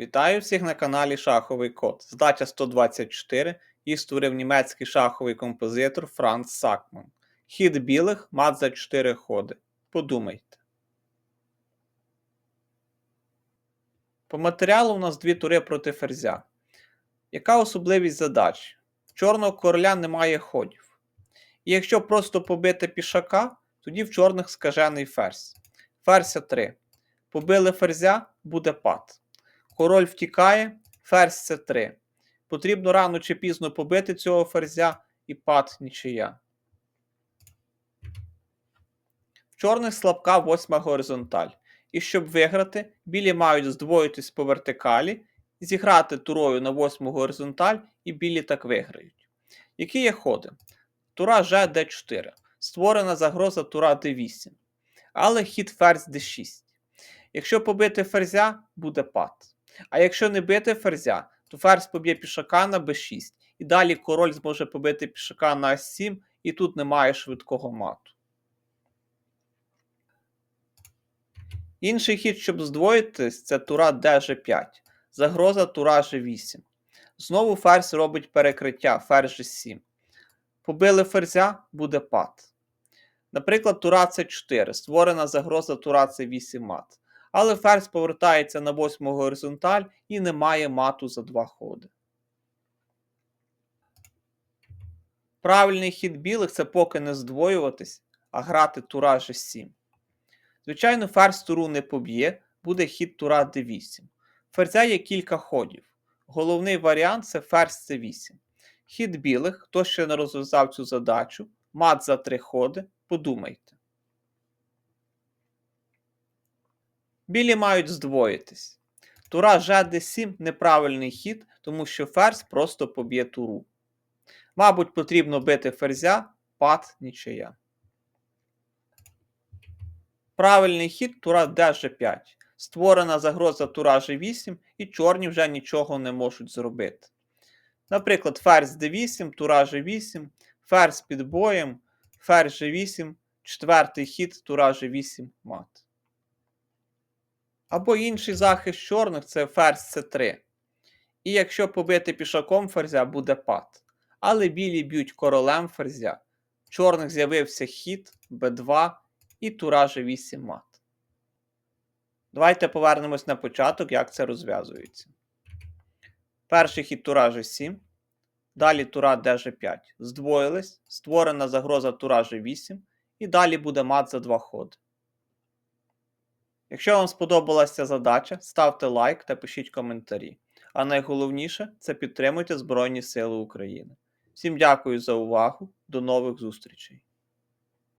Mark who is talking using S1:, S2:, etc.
S1: Вітаю всіх на каналі Шаховий Код. Здача 124 і створив німецький шаховий композитор Франц Сакман. Хід білих мат за 4 ходи. Подумайте. По матеріалу у нас дві тури проти ферзя. Яка особливість задач? В чорного короля немає ходів. І якщо просто побити пішака, тоді в чорних скажений ферзь. Ферзь 3. Побили ферзя, буде пад. Король втікає, ферзь це 3. Потрібно рано чи пізно побити цього ферзя і пад нічия. В чорних слабка восьма горизонталь. І щоб виграти, білі мають здвоїтись по вертикалі, зіграти турою на восьму горизонталь, і білі так виграють. Які є ходи? Тура Ж Д4. Створена загроза тура Д8. Але хід ферзь Д6. Якщо побити ферзя, буде пад. А якщо не бити ферзя, то ферзь поб'є пішака на b6. І далі король зможе побити пішака на s7, і тут немає швидкого мату. Інший хід, щоб здвоїтись, це тура dg5. Загроза тура g8. Знову ферзь робить перекриття, ферзь g7. Побили ферзя, буде пад. Наприклад, тура c4. Створена загроза тура c8 мат. Але ферзь повертається на восьму горизонталь і не має мату за два ходи. Правильний хід білих це поки не здвоюватись, а грати тура g7. Звичайно, ферзь туру не поб'є, буде хід тура d8. Ферзя є кілька ходів. Головний варіант це ферзь c8. Хід білих, хто ще не розв'язав цю задачу, мат за три ходи, подумайте. Білі мають здвоїтись. Тура Ж7 неправильний хід, тому що ферзь просто поб'є туру. Мабуть, потрібно бити ферзя, пад нічия. Правильний хід тура Дж5. Створена загроза тура G8, і чорні вже нічого не можуть зробити. Наприклад, ферзь d8, тура G8, ферзь під боєм, ферзь G8, четвертий хід тура G8 мат. Або інший захист чорних це ферзь c3. І якщо побити пішаком ферзя, буде пад. Але білі б'ють королем ферзя. В чорних з'явився хід b2 і тура g8 мат. Давайте повернемось на початок, як це розв'язується. Перший хід тура g7. Далі тура dg5. Здвоїлись, створена загроза тура g8. І далі буде мат за два ходи. Якщо вам сподобалася задача, ставте лайк та пишіть коментарі. А найголовніше це підтримуйте Збройні Сили України. Всім дякую за увагу, до нових зустрічей!